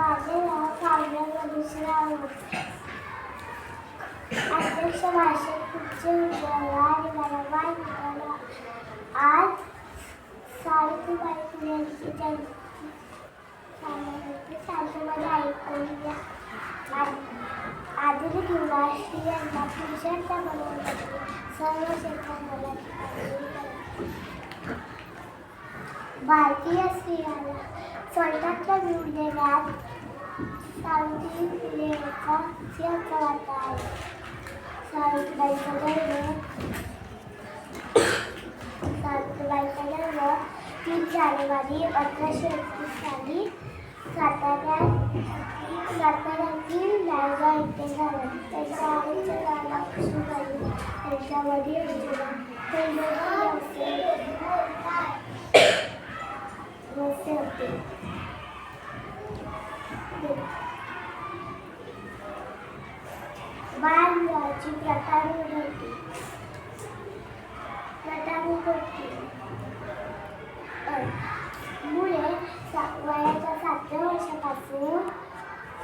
Bazen o tarlada bir şey almış. Arkadaşlar başlık bütün videolar beraber videolar. Ad sarkı makineleri gidecek. Sarkı makineleri koyacak. Adını gülaştıran yapacak da bana Sonra çeken olacak. भारतीय स्त्रियांना स्वतंत्र मिळवून देण्यात सावित्री फुले वाटा आहे. सावित्रीबाईचा जन्म सावित्रीबाईचा जन्म तीन जानेवारी अठराशे एकतीस साली साताऱ्यात साताऱ्यातील नायगाव येथे झाला. त्यांच्या आईचे नाव लक्ष्मीबाई त्यांच्या वडील असे होते. बाल प्रथा रूढ होती. प्रथा रूढ होती मुले सा- वयाच्या सातव्या वर्षापासून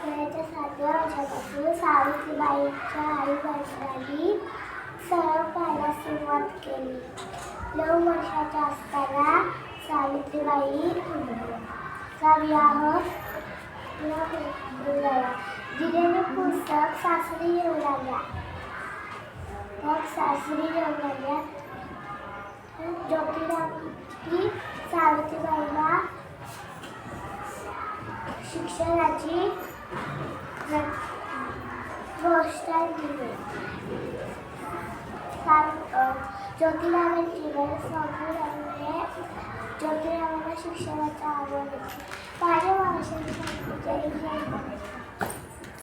वयाच्या सातव्या वर्षापासून सावित्रीबाईच्या आई वडिलांनी सराव पाहायला सुरुवात केली. नऊ वर्षाच्या असताना सावित्रीबाई चा विवाह झाला पुस्तक सासरी येऊ लागल्या मग सासरी येऊ लागल्या ज्योतिरावची सावित्रीबाईला शिक्षणाची प्रोत्साहन दिले. साव- ज्योतिरावांची वेळ स्वामीरावांनी Başka bir şey var.